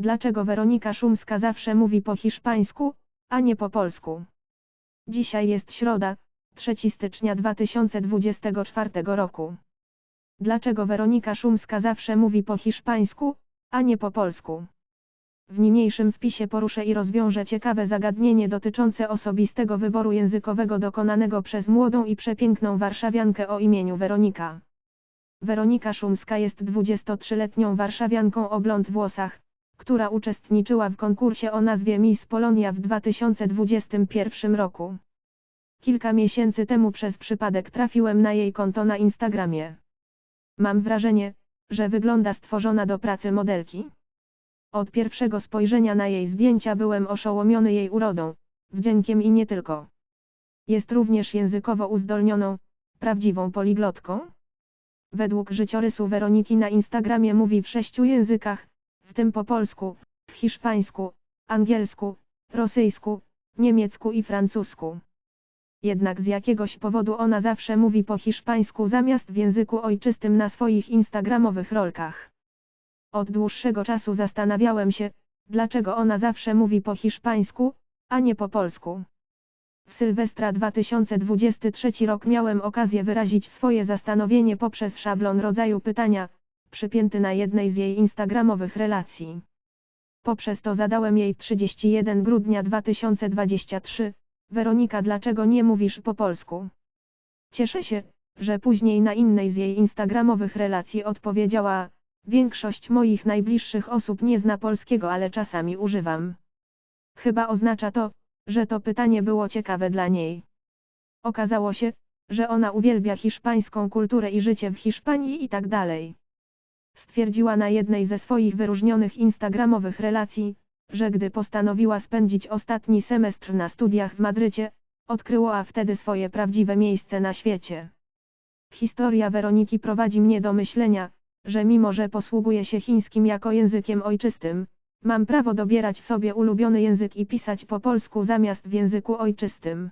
Dlaczego Weronika Szumska zawsze mówi po hiszpańsku, a nie po polsku? Dzisiaj jest środa, 3 stycznia 2024 roku. Dlaczego Weronika Szumska zawsze mówi po hiszpańsku, a nie po polsku? W niniejszym wpisie poruszę i rozwiążę ciekawe zagadnienie dotyczące osobistego wyboru językowego dokonanego przez młodą i przepiękną warszawiankę o imieniu Weronika. Weronika Szumska jest 23-letnią warszawianką o blond włosach, która uczestniczyła w konkursie o nazwie Miss Polonia w 2021 roku. Kilka miesięcy temu przez przypadek trafiłem na jej konto na Instagramie. Mam wrażenie, że wygląda stworzona do pracy modelki. Od pierwszego spojrzenia na jej zdjęcia byłem oszołomiony jej urodą, wdziękiem i nie tylko. Jest również językowo uzdolnioną, prawdziwą poliglotką. Według życiorysu Weroniki na Instagramie mówi w sześciu językach, w tym po polsku, hiszpańsku, angielsku, rosyjsku, niemiecku i francusku. Jednak z jakiegoś powodu ona zawsze mówi po hiszpańsku zamiast w języku ojczystym na swoich instagramowych rolkach. Od dłuższego czasu zastanawiałem się, dlaczego ona zawsze mówi po hiszpańsku, a nie po polsku. W Sylwestra 2023 rok miałem okazję wyrazić swoje zastanowienie poprzez szablon rodzaju pytania, przypięty na jednej z jej instagramowych relacji. Poprzez to zadałem jej 31 grudnia 2023, Weronika dlaczego nie mówisz po polsku? Cieszę się, że później na innej z jej instagramowych relacji odpowiedziała, większość moich najbliższych osób nie zna polskiego ale czasami używam. Chyba oznacza to, że to pytanie było ciekawe dla niej. Okazało się, że ona uwielbia hiszpańską kulturę i życie w Hiszpanii i tak dalej. Stwierdziła na jednej ze swoich wyróżnionych instagramowych relacji, że gdy postanowiła spędzić ostatni semestr na studiach w Madrycie, odkryła wtedy swoje prawdziwe miejsce na świecie. Historia Weroniki prowadzi mnie do myślenia, że mimo że posługuję się chińskim jako językiem ojczystym, mam prawo dobierać sobie ulubiony język i pisać po polsku zamiast w języku ojczystym.